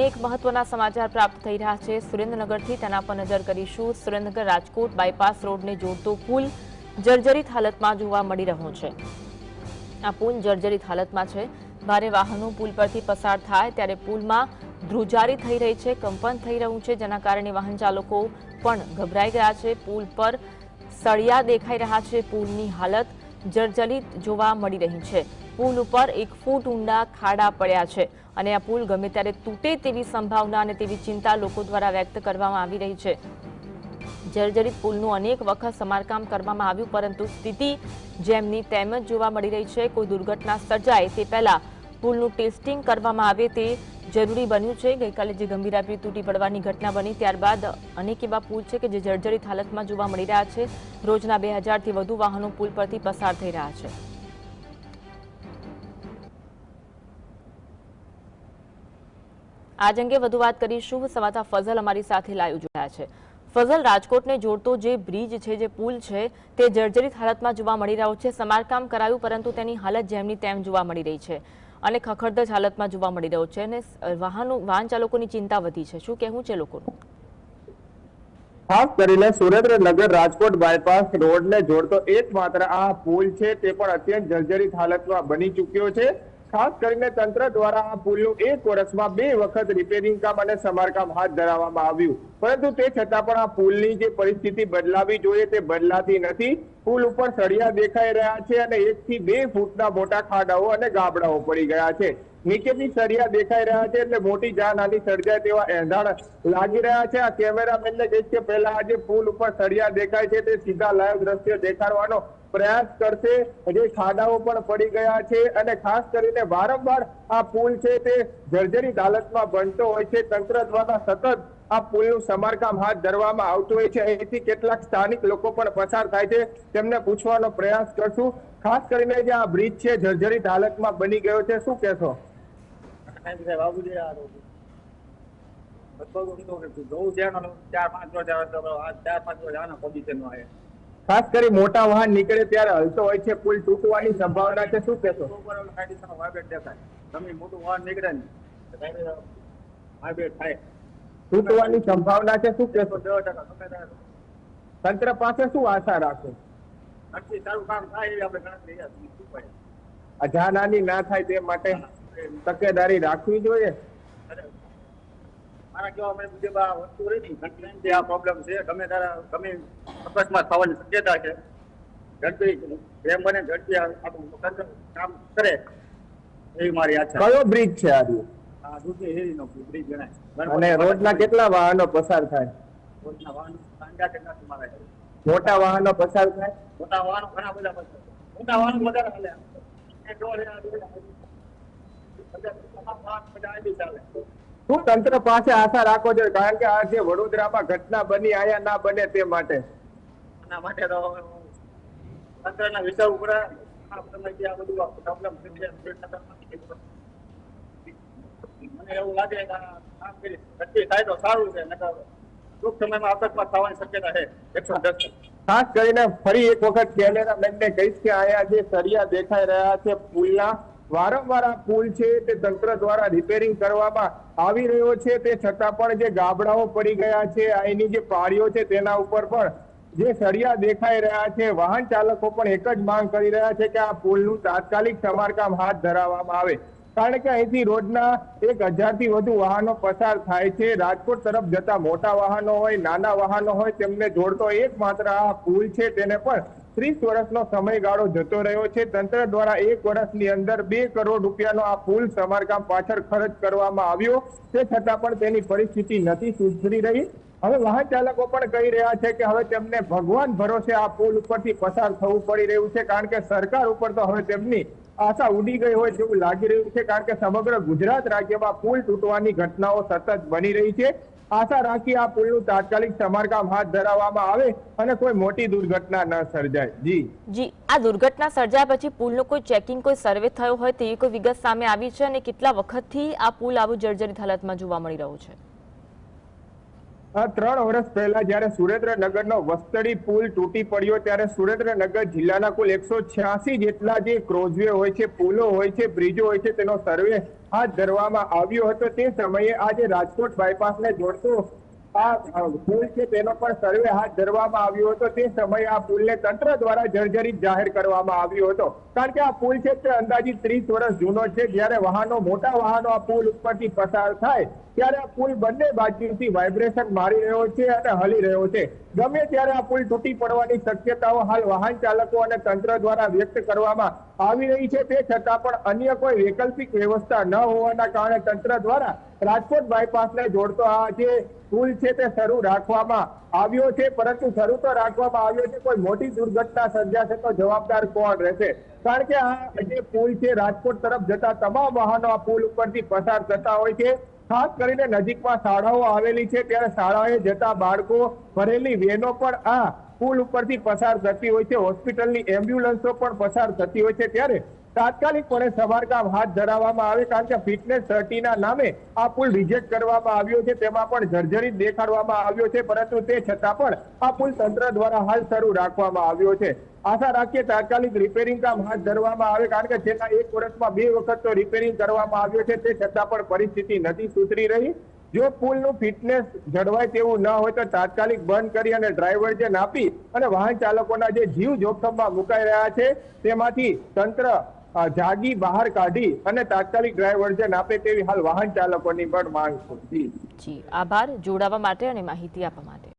એક મહત્વના સમાચાર પ્રાપ્ત થઈ રહ્યા છે. સુરેન્દ્રનગરથી તેના પર નજર કરીશું. સુરેન્દ્રનગર રાજકોટ બાયપાસ રોડને જોડતો પુલ જર્જરિત હાલતમાં જોવા મળી રહ્યો છે. આ પુલ જર્જરિત હાલતમાં છે. ભારે વાહનો પુલ પરથી પસાર થાય ત્યારે પુલમાં ધ્રુજારી થઈ રહી છે, કંપન થઈ રહ્યું છે, જેના કારણે વાહન ચાલકો પણ ગભરાઈ ગયા છે. પુલ પર સળિયા દેખાઈ રહ્યા છે. પુલની હાલત જર્જરિત જોવા મળી રહી છે. પુલ ઉપર એક ફૂટ ઊંડા ખાડા પડ્યા છે અને આ પુલ ગમે ત્યારે તૂટે તેવી સંભાવના અને તેવી ચિંતા લોકો દ્વારા વ્યક્ત કરવામાં આવી રહી છે. જર્જરિત પુલનું અનેક વખત સમારકામ કરવામાં આવ્યું, પરંતુ સ્થિતિ જેમની તેમ જ જોવા મળી રહી છે. કોઈ દુર્ઘટના સર્જાય તે પહેલા પુલનું ટેસ્ટિંગ કરવામાં આવે તે જરૂરી બન્યું છે. ગઈકાલે જે ગંભીરાપી તૂટી પડવાની ઘટના બની, ત્યારબાદ અનેક એવા પુલ છે કે જે જર્જરિત હાલતમાં જોવા મળી રહ્યા છે. રોજના બે હજારથી વધુ વાહનો પુલ પરથી પસાર થઈ રહ્યા છે. આજ અંગે વધુ વાત કરીશું. સમાતા ફઝલ અમારી સાથે લાઈવ જોડાયા છે. ફઝલ રાજકોટને જોડતો જે બ્રિજ છે, જે પુલ છે, તે જર્જરિત હાલતમાં જોવા મળી રહ્યો છે. સમારકામ કરાયું, પરંતુ તેની હાલત જેમની તેમ જોવા મળી રહી છે. અને ખખડધજ હાલતમાં જોવા મળી રહ્યો છે અને વાહનો, વાહન ચાલકોની ચિંતા વધી છે. શું કહેવું છે લોકોનું? ખાસ કરીને સુરેન્દ્રનગર રાજકોટ બાયપાસ રોડને જોડતો એકમાત્ર આ પુલ છે તે પણ અત્યંત જર્જરિત હાલતમાં બની ચૂક્યો છે. ખાસ કરીને તંત્ર દ્વારા આ પુલનું એક વર્ષમાં બે વખત રિપેરિંગ કામ અને સમારકામ હાથ ધરાવવામાં આવ્યું. પરંતુ તે છતાં પણ આ પુલની જે પરિસ્થિતિ બદલાવી જોઈએ તે બદલાતી નથી. પુલ ઉપર સળિયા દેખાઈ રહ્યા છે અને એક થી બે ફૂટના મોટા ખાડાઓ અને ગાબડાઓ પડી ગયા છે. નીચેથી સળિયા દેખાઈ રહ્યા છે એટલે મોટી જાનહાની સર્જાય તેવા એંધાણ લાગી રહ્યા છે. આ કેમેરામેનને કહીશ કે પહેલા આજે પુલ ઉપર સળિયા દેખાય છે તે સીધા લાઈવ દ્રશ્ય દેખાડવાનો પ્રયાસ કરશે. જે ખાડાઓ પણ પડી ગયા છે અને ખાસ કરીને વારંવાર આ પુલ છે તે જર્જરિત હાલતમાં બનતો હોય છે. તંત્ર દ્વારા સતત આ પુલનું સમારકામ હાથ ધરવામાં આવતું હોય છે. અહીંથી કેટલાક સ્થાનિક લોકો પણ પસાર થાય છે. તેમને પૂછવાનો પ્રયાસ કરશું. ખાસ કરીને જે આ બ્રિજ છે, જર્જરિત હાલતમાં બની ગયો છે. શું કહેશો? ખાસ કરી મોટા વાહન નીકળે ત્યારે હલતો હોય છે. પુલ તૂટવાની સંભાવના છે. શું કહેશો? મોટું વાહન નીકળે થાય. તૂટવાની સંભાવના છે શું કહેશો? તંત્ર પાસે શું આશા રાખો? અજાનાની ના થાય તે માટે તકેદારી રાખવી જોઈએ. મારા કહેવા મુજબ આ વસ્તુ રહી આ પ્રોબ્લેમ છે ગમે તારા ગમે અકસ્માત થવાની શક્યતા છે. ઝડપી જેમ બને ઝડપી આપણું કામ કરે એવી મારી આશા કયો બ્રિજ છે આ આ દૂધની બ્રિજ ગણાય. અને રોજના કેટલા વાહનો પસાર થાય? વાહનો મોટા વાહનો પસાર થાય? મોટા વાહનો ઘણા બધા પસાર મોટા વાહનો વધારે શું તંત્ર પાસે આશા રાખો છો? કારણ કે આ જે વડોદરામાં ઘટના બની આયા ના બને તે માટે. માટે તો તંત્રના વિચારવું ઉપર આ બધું પ્રોબ્લેમ એવું લાગે નક્કી થાય તો સારું છે ટૂંક સમયમાં અકસ્માત થવાની શક્યતા છે, એકસો દસ ખાસ કરીને ફરી એક વખત કેમેરામેનને કહીશ કે અહીંયા જે સરિયા દેખાઈ રહ્યા છે પુલના, વારંવાર આ પુલ છે તે તંત્ર દ્વારા રિપેરિંગ કરવામાં આવી રહ્યો છે, તે છતાં પણ જે ગાબડાઓ પડી ગયા છે અહીંની જે પાળીઓ છે તેના ઉપર પણ જે સળિયા દેખાઈ રહ્યા છે, વાહન ચાલકો પણ એક જ માંગ કરી રહ્યા છે કે આ પુલનું તાત્કાલિક સમારકામ હાથ ધરાવવામાં આવે. કારણ કે અહીંથી રોજના એક હજારથી વધુ વાહનો પસાર થાય છે. રાજકોટ તરફ જતા મોટા વાહનો હોય, નાના વાહનો હોય, તેમને જોડતો એકમાત્ર આ પુલ છે. તેને પણ ત્રીસ વર્ષનો સમયગાળો જતો રહ્યો છે. તંત્ર દ્વારા એક વર્ષની અંદર બે કરોડ રૂપિયાનો આ પુલ સમારકામ પાછળ ખર્ચ કરવામાં આવ્યો. તે છતાં પણ તેની પરિસ્થિતિ નથી સુધરી રહી. હવે વાહન ચાલકો પણ કહી રહ્યા છે કે હવે તેમને ભગવાન ભરોસે આ પુલ ઉપરથી પસાર થવું પડી રહ્યું છે. કારણ કે સરકાર ઉપર તો હવે તેમની આશા ઉડી ગઈ હોય તેવું લાગી રહ્યું છે. કારણ કે સમગ્ર ગુજરાત રાજ્યમાં પુલ તૂટવાની ઘટનાઓ સતત બની રહી છે. આશા રાખી આ પુલનું તાત્કાલિક સમારકામ હાથ ધરાવવામાં આવે અને કોઈ મોટી દુર્ઘટના ન સર્જાય. જી. જી, આ દુર્ઘટના સર્જાયા પછી પુલનું કોઈ ચેકિંગ, કોઈ સર્વે થયો હોય તેવી કોઈ વિગત સામે આવી છે અને કેટલા વખતથી આ પુલ આવું જર્જરિત હાલતમાં જોવા મળી રહ્યું છે? ત્રણ વર્ષ પહેલા જ્યારે સુરેન્દ્રનગરનો વસ્તડી પુલ તૂટી પડ્યો, ત્યારે સુરેન્દ્રનગર જિલ્લાના કુલ એકસો જેટલા જે ક્રોઝવે હોય છે, પુલો હોય છે બ્રિજો હોય છે, તેનો સર્વે હાથ ધરવામાં આવ્યો હતો. તે સમયે આજે રાજકોટ રાજકોટ બાયપાસને જોડતો તેનો પણ સર્વે હાથ ધરવામાં આવ્યો હતો. તે સમયે આ પુલને તંત્ર દ્વારા જર્જરિત જાહેર કરવામાં આવ્યો હતો. કારણ કે આ પુલ છે તે અંદાજિત ત્રીસ વર્ષ જૂનો છે. જ્યારે વાહનો, મોટા વાહનો આ પુલ ઉપરથી પસાર થાય, ત્યારે આ પુલ બંને બાજુથી વાઇબ્રેશન મારી રહ્યો છે અને હલી રહ્યો છે. ગમે ત્યારે આ પુલ તૂટી પડવાની શક્યતાઓ હાલ વાહન ચાલકો અને તંત્ર દ્વારા વ્યક્ત કરવામાં આવી રહી છે. તે છતાં પણ અન્ય કોઈ વૈકલ્પિક વ્યવસ્થા ન હોવાના કારણે તંત્ર દ્વારા રાજકોટ બાયપાસને જોડતો આ જે પુલ છે તે શરૂ રાખવામાં આવ્યો છે, પરંતુ શરૂ તો રાખવામાં આવ્યો છે, કોઈ મોટી દુર્ઘટના સર્જાશે તો જવાબદાર કોણ રહેશે? કારણ કે આ જે પુલ છે, રાજકોટ તરફ જતા તમામ વાહનો આ પુલ ઉપરથી પસાર થતા હોય છે. ખાસ કરીને નજીકમાં શાળાઓ આવેલી છે, ત્યારે શાળાએ જતા બાળકો ભરેલી વેનો પણ આ પુલ ઉપરથી પસાર થતી હોય છે. હોસ્પિટલની એમ્બ્યુલન્સો પણ પસાર થતી હોય છે, ત્યારે તાત્કાલિકપણે સમારકામ હાથ ધરાવવામાં આવે કારણ કે ફિટનેસ સર્ટીના નામે આ પુલ રિજેક્ટ કરવામાં આવ્યો છે. તેમાં પણ જર્જરિત દેખાડવામાં આવ્યો છે, પરંતુ તે છતાં પણ આ પુલ તંત્ર દ્વારા હાલ શરૂ રાખવામાં આવ્યો છે. આશા રાખીએ તાત્કાલિક રિપેરિંગ કામ હાથ ધરવામાં આવે કારણ કે છેલ્લા એક વર્ષમાં બે વખત તો રિપેરિંગ કરવામાં આવ્યો છે. તે છતાં પણ પરિસ્થિતિ નથી સુધરી રહી. જો પુલનું ફિટનેસ જળવાય તેવું ન હોય તો તાત્કાલિક બંધ કરી અને ડ્રાઈવર જે આપી અને વાહન ચાલકોના જે જીવ જોખમમાં મુકાઈ રહ્યા છે, તેમાંથી તંત્ર જાગી બહાર કાઢી અને તાત્કાલિક ડ્રાઈવર આપે તેવી હાલ વાહન ચાલકોની પણ માંગ છે આભાર. જોડાવા માટે અને માહિતી આપવા માટે.